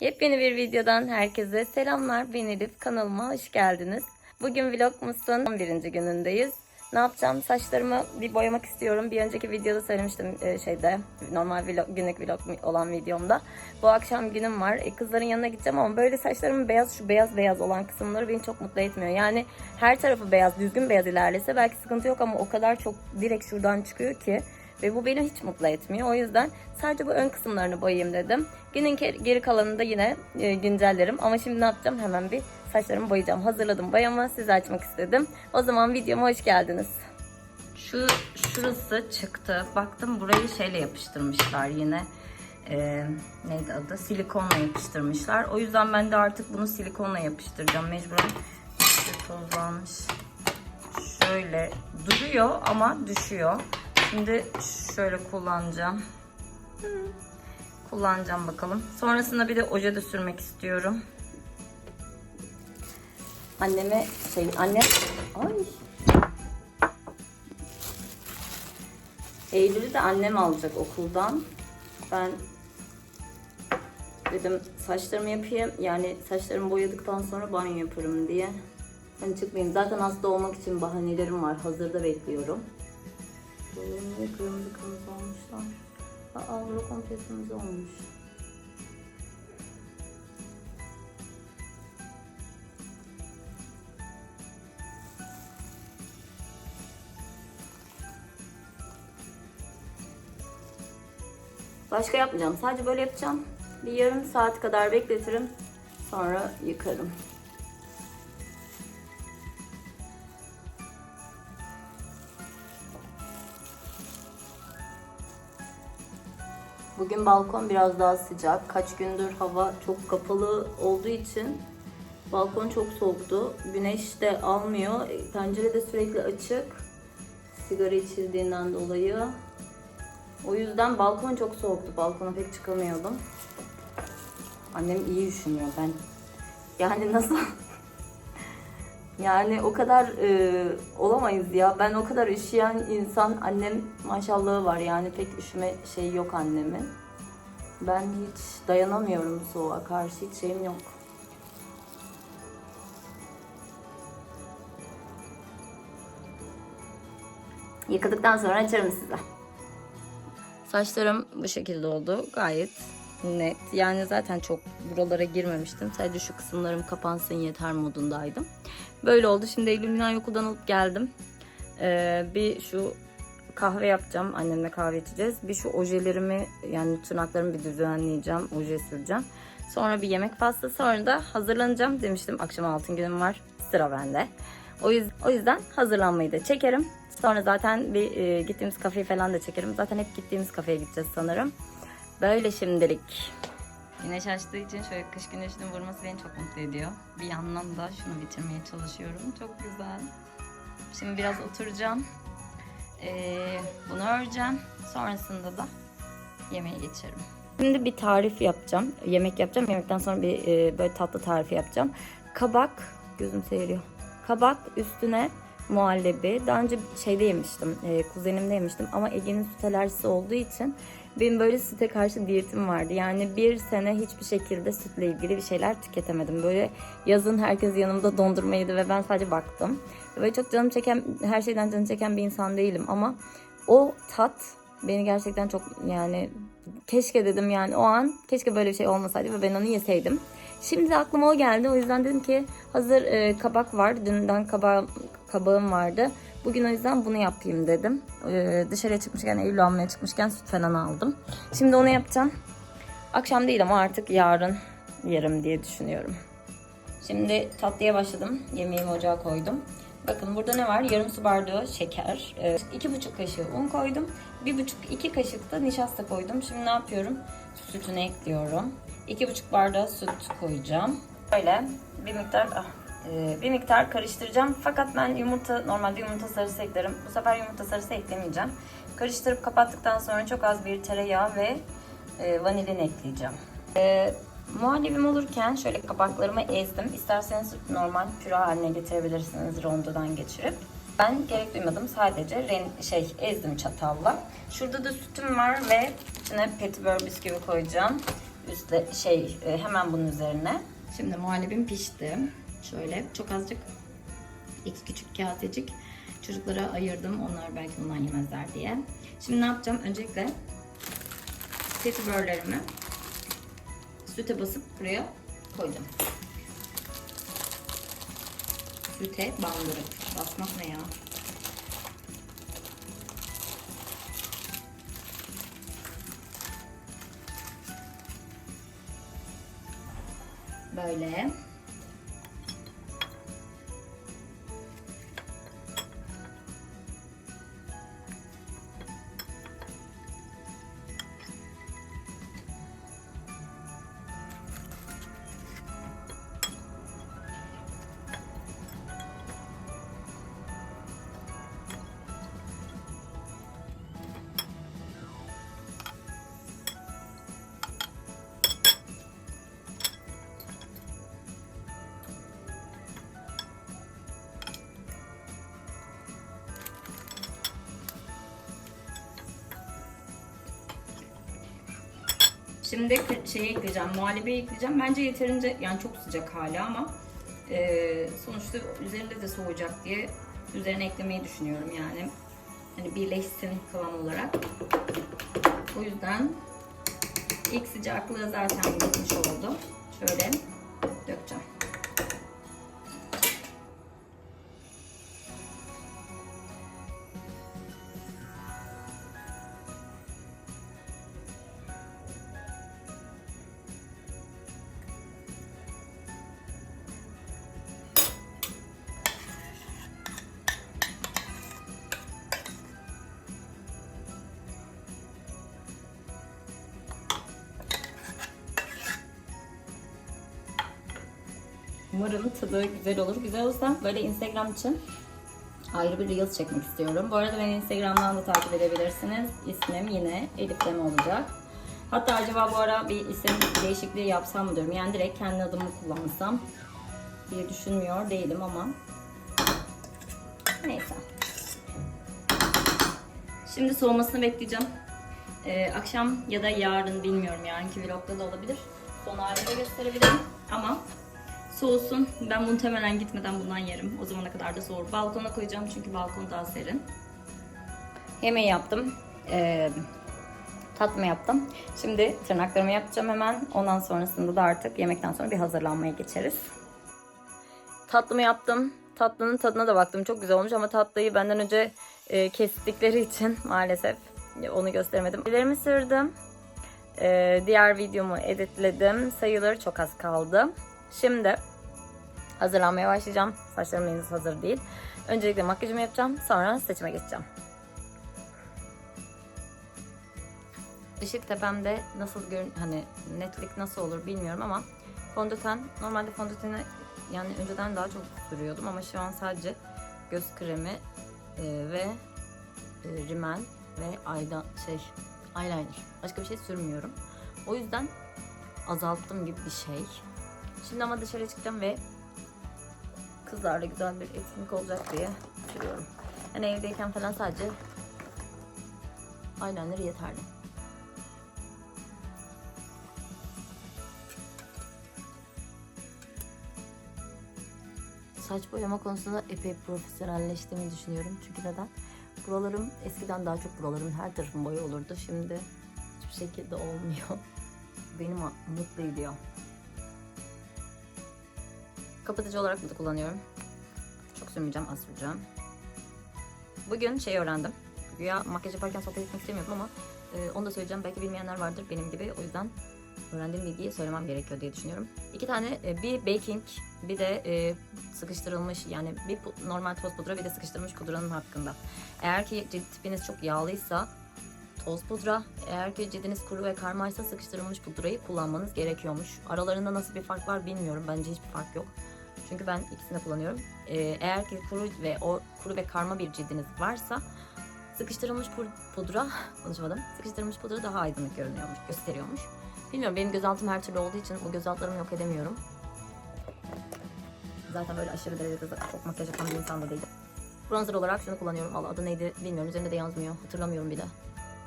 Yepyeni bir videodan herkese selamlar. Ben Elif. Kanalıma hoş geldiniz. Bugün Vlogmas'ın 11. günündeyiz. Ne yapacağım? Saçlarımı bir boyamak istiyorum. Bir önceki videoda söylemiştim e, şeyde normal vlog, günlük vlog olan videomda. Bu akşam günüm var. E, kızların yanına gideceğim ama böyle saçlarımın beyaz şu beyaz beyaz olan kısımları beni çok mutlu etmiyor. Yani her tarafı beyaz, düzgün beyaz ilerlese belki sıkıntı yok ama o kadar çok direkt şuradan çıkıyor ki ve bu beni hiç mutlu etmiyor. O yüzden sadece bu ön kısımlarını boyayayım dedim. Günün geri kalanını da yine e, güncellerim. Ama şimdi ne yapacağım? Hemen bir saçlarımı boyayacağım. Hazırladım boyamı. Size açmak istedim. O zaman videoma hoş geldiniz. Şu şurası çıktı. Baktım burayı şeyle yapıştırmışlar yine. Ee, neydi adı? Silikonla yapıştırmışlar. O yüzden ben de artık bunu silikonla yapıştıracağım. Mecburen tozlanmış. Şöyle duruyor ama düşüyor. Şimdi şöyle kullanacağım. Kullanacağım bakalım. Sonrasında bir de oje de sürmek istiyorum. Anneme şey annem ay Eylül'ü de annem alacak okuldan. Ben dedim saçlarımı yapayım. Yani saçlarımı boyadıktan sonra banyo yaparım diye. Hani çıkmayayım. Zaten hasta olmak için bahanelerim var. Hazırda bekliyorum. Böyle kırmızı kırmızı olmuşlar? Aa bura komple kırmızı olmuş. Başka yapmayacağım. Sadece böyle yapacağım. Bir yarım saat kadar bekletirim. Sonra yıkarım. Bugün balkon biraz daha sıcak. Kaç gündür hava çok kapalı olduğu için balkon çok soğuktu. Güneş de almıyor. Pencere de sürekli açık. Sigara içildiğinden dolayı. O yüzden balkon çok soğuktu. Balkona pek çıkamıyordum. Annem iyi üşümüyor ben. Yani nasıl? Yani o kadar e, olamayız ya. Ben o kadar üşüyen insan annem maşallahı var yani pek üşüme şey yok annemin. Ben hiç dayanamıyorum soğuğa karşı hiç şeyim yok. Yıkadıktan sonra açarım size. Saçlarım bu şekilde oldu. Gayet net. Yani zaten çok buralara girmemiştim. Sadece şu kısımlarım kapansın yeter modundaydım. Böyle oldu. Şimdi Eylül okuldan alıp geldim. Ee, bir şu kahve yapacağım. Annemle kahve içeceğiz. Bir şu ojelerimi yani tırnaklarımı bir düzenleyeceğim. Oje süreceğim. Sonra bir yemek faslı. Sonra da hazırlanacağım demiştim. Akşam altın günüm var. Sıra bende. O yüzden, o yüzden hazırlanmayı da çekerim. Sonra zaten bir e, gittiğimiz kafeyi falan da çekerim. Zaten hep gittiğimiz kafeye gideceğiz sanırım. Böyle şimdilik. Güneş açtığı için şöyle kış güneşinin vurması beni çok mutlu ediyor. Bir yandan da şunu bitirmeye çalışıyorum. Çok güzel. Şimdi biraz oturacağım. Ee, bunu öreceğim. Sonrasında da yemeğe geçerim. Şimdi bir tarif yapacağım. Yemek yapacağım. Yemekten sonra bir e, böyle tatlı tarifi yapacağım. Kabak, gözüm seyiriyor. Kabak üstüne muhallebi. Daha önce şeyde yemiştim, e, kuzenimde yemiştim ama Ege'nin süt alerjisi olduğu için benim böyle süte karşı diyetim vardı. Yani bir sene hiçbir şekilde sütle ilgili bir şeyler tüketemedim. Böyle yazın herkes yanımda dondurma yedi ve ben sadece baktım. Böyle çok canım çeken, her şeyden canım çeken bir insan değilim ama o tat beni gerçekten çok yani keşke dedim yani o an keşke böyle bir şey olmasaydı ve ben onu yeseydim. Şimdi aklıma o geldi. O yüzden dedim ki hazır e, kabak var. Dünden kaba, kabağım vardı. Bugün o yüzden bunu yapayım dedim. E, dışarıya çıkmışken, Eylül almaya çıkmışken süt falan aldım. Şimdi onu yapacağım. Akşam değil ama artık yarın yerim diye düşünüyorum. Şimdi tatlıya başladım. Yemeğimi ocağa koydum. Bakın burada ne var? Yarım su bardağı şeker, e, iki buçuk kaşığı un koydum. Bir buçuk iki kaşık da nişasta koydum. Şimdi ne yapıyorum? Sütünü ekliyorum. İki buçuk bardağı süt koyacağım. Böyle bir miktar ah, bir miktar karıştıracağım. Fakat ben yumurta normalde yumurta sarısı eklerim. Bu sefer yumurta sarısı eklemeyeceğim. Karıştırıp kapattıktan sonra çok az bir tereyağı ve e, vanilin ekleyeceğim. E, muhallebim olurken şöyle kabaklarımı ezdim. İsterseniz normal püre haline getirebilirsiniz rondodan geçirip. Ben gerek duymadım. Sadece ren, şey ezdim çatalla. Şurada da sütüm var ve içine petibör bisküvi koyacağım. Üstte şey e, hemen bunun üzerine. Şimdi muhallebim pişti. Şöyle çok azıcık iki küçük kasecik çocuklara ayırdım. Onlar belki bundan yemezler diye. Şimdi ne yapacağım? Öncelikle petibörlerimi süte basıp buraya koydum. Süte bandırıp. Basmak ne ya? Böyle. Şimdi şeyi ekleyeceğim, muhallebi ekleyeceğim. Bence yeterince, yani çok sıcak hala ama e, sonuçta üzerinde de soğuyacak diye üzerine eklemeyi düşünüyorum yani. Hani birleşsin kıvam olarak. O yüzden ilk sıcaklığı zaten gitmiş oldu. Şöyle Umarım tadı güzel olur. Güzel olursa böyle Instagram için ayrı bir Reels çekmek istiyorum. Bu arada beni Instagram'dan da takip edebilirsiniz. İsmim yine Elif Deme olacak. Hatta acaba bu ara bir isim değişikliği yapsam mı diyorum. Yani direkt kendi adımı kullansam diye düşünmüyor değilim ama neyse. Şimdi soğumasını bekleyeceğim. Ee, akşam ya da yarın bilmiyorum yarınki vlogda da olabilir. Son halinde gösterebilirim ama soğusun. Ben muhtemelen gitmeden bundan yerim. O zamana kadar da soğur. Balkona koyacağım çünkü balkon daha serin. Yemeği yaptım. Ee, tatma yaptım. Şimdi tırnaklarımı yapacağım hemen. Ondan sonrasında da artık yemekten sonra bir hazırlanmaya geçeriz. Tatlımı yaptım. Tatlının tadına da baktım. Çok güzel olmuş ama tatlıyı benden önce e, kestikleri için maalesef onu gösteremedim. Ellerimi sürdüm. E, diğer videomu editledim. Sayıları çok az kaldı. Şimdi hazırlanmaya başlayacağım. Saçlarım henüz hazır değil. Öncelikle makyajımı yapacağım. Sonra saçıma geçeceğim. Işık tepemde nasıl görün hani netlik nasıl olur bilmiyorum ama fondöten normalde fondöteni yani önceden daha çok sürüyordum ama şu an sadece göz kremi e, ve e, rimel ve ayda şey eyeliner. Başka bir şey sürmüyorum. O yüzden azalttım gibi bir şey. Şimdi ama dışarı çıkacağım ve kızlarla güzel bir etkinlik olacak diye sürüyorum. Yani evdeyken falan sadece eyeliner yeterli. Saç boyama konusunda epey profesyonelleştiğimi düşünüyorum. Çünkü neden? Buralarım eskiden daha çok buralarım her tarafım boya olurdu. Şimdi hiçbir şekilde olmuyor. Beni mu- mutlu ediyor. Kapatıcı olarak bunu kullanıyorum. Çok sürmeyeceğim, az süreceğim. Bugün şey öğrendim. Güya makyaj yaparken sohbet etmek istemiyordum ama e, onu da söyleyeceğim. Belki bilmeyenler vardır benim gibi. O yüzden öğrendiğim bilgiyi söylemem gerekiyor diye düşünüyorum. İki tane e, bir baking bir de e, sıkıştırılmış yani bir normal toz pudra bir de sıkıştırılmış pudranın hakkında. Eğer ki cilt tipiniz çok yağlıysa toz pudra, eğer ki cildiniz kuru ve karmaysa sıkıştırılmış pudrayı kullanmanız gerekiyormuş. Aralarında nasıl bir fark var bilmiyorum. Bence hiçbir fark yok. Çünkü ben ikisini kullanıyorum. Ee, eğer ki kuru ve o kuru ve karma bir cildiniz varsa sıkıştırılmış pu- pudra, konuşamadım. Sıkıştırılmış pudra daha aydınlık görünüyormuş, gösteriyormuş. Bilmiyorum benim gözaltım her türlü olduğu için o gözaltlarımı yok edemiyorum. Zaten böyle aşırı derecede çok makyaj yapan bir insan da değilim. Bronzer olarak şunu kullanıyorum. Valla adı neydi bilmiyorum. Üzerinde de yazmıyor. Hatırlamıyorum bile.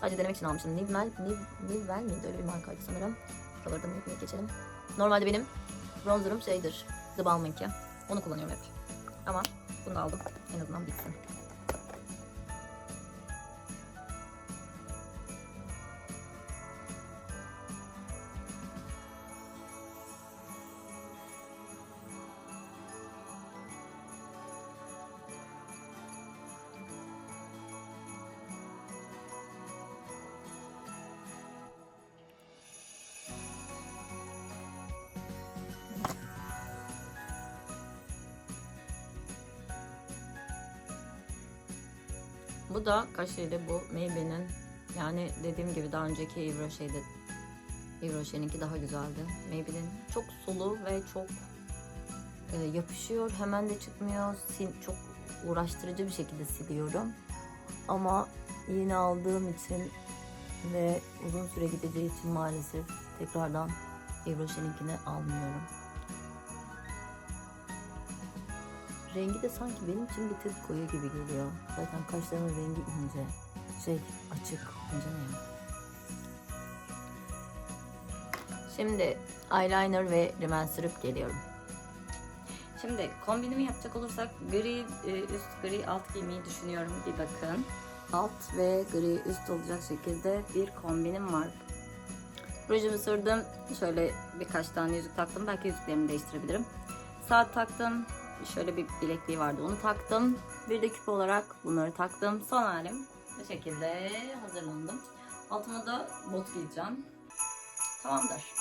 Sadece denemek için almıştım. Nivmel, Niv, Nivvel miydi? Öyle bir markaydı sanırım. Şuraları da unutmayıp geçelim. Normalde benim bronzerim şeydir. The Balmain'ki. Onu kullanıyorum hep. Ama bunu da aldım. En azından bitsin. Bu da kaşeli bu Maybelline'in yani dediğim gibi daha önceki Yves Rocher'inki daha güzeldi. Maybelline çok sulu ve çok e, yapışıyor. Hemen de çıkmıyor. Sil, çok uğraştırıcı bir şekilde siliyorum. Ama yeni aldığım için ve uzun süre gideceği için maalesef tekrardan Yves Rocher'inkini almıyorum. Rengi de sanki benim için bir tık koyu gibi geliyor. Zaten kaşlarımın rengi ince. Şey açık. İnce ne ya? Şimdi eyeliner ve rimel sürüp geliyorum. Şimdi kombinimi yapacak olursak gri e, üst gri alt giymeyi düşünüyorum. Bir bakın. Alt ve gri üst olacak şekilde bir kombinim var. Rujumu sürdüm. Şöyle birkaç tane yüzük taktım. Belki yüzüklerimi değiştirebilirim. Saat taktım. Şöyle bir bilekliği vardı. Onu taktım. Bir de küpe olarak bunları taktım. Son halim bu şekilde hazırlandım. Altıma da bot giyeceğim. Tamamdır.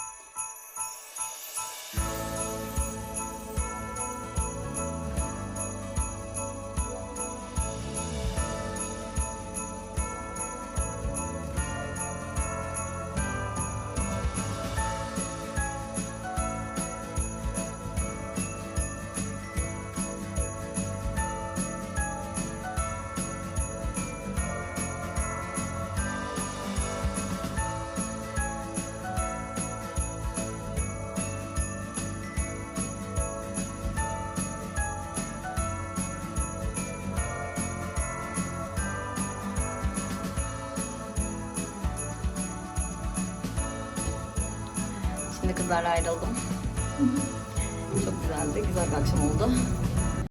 Kızlarla ayrıldım. Çok güzeldi. Güzel bir akşam oldu.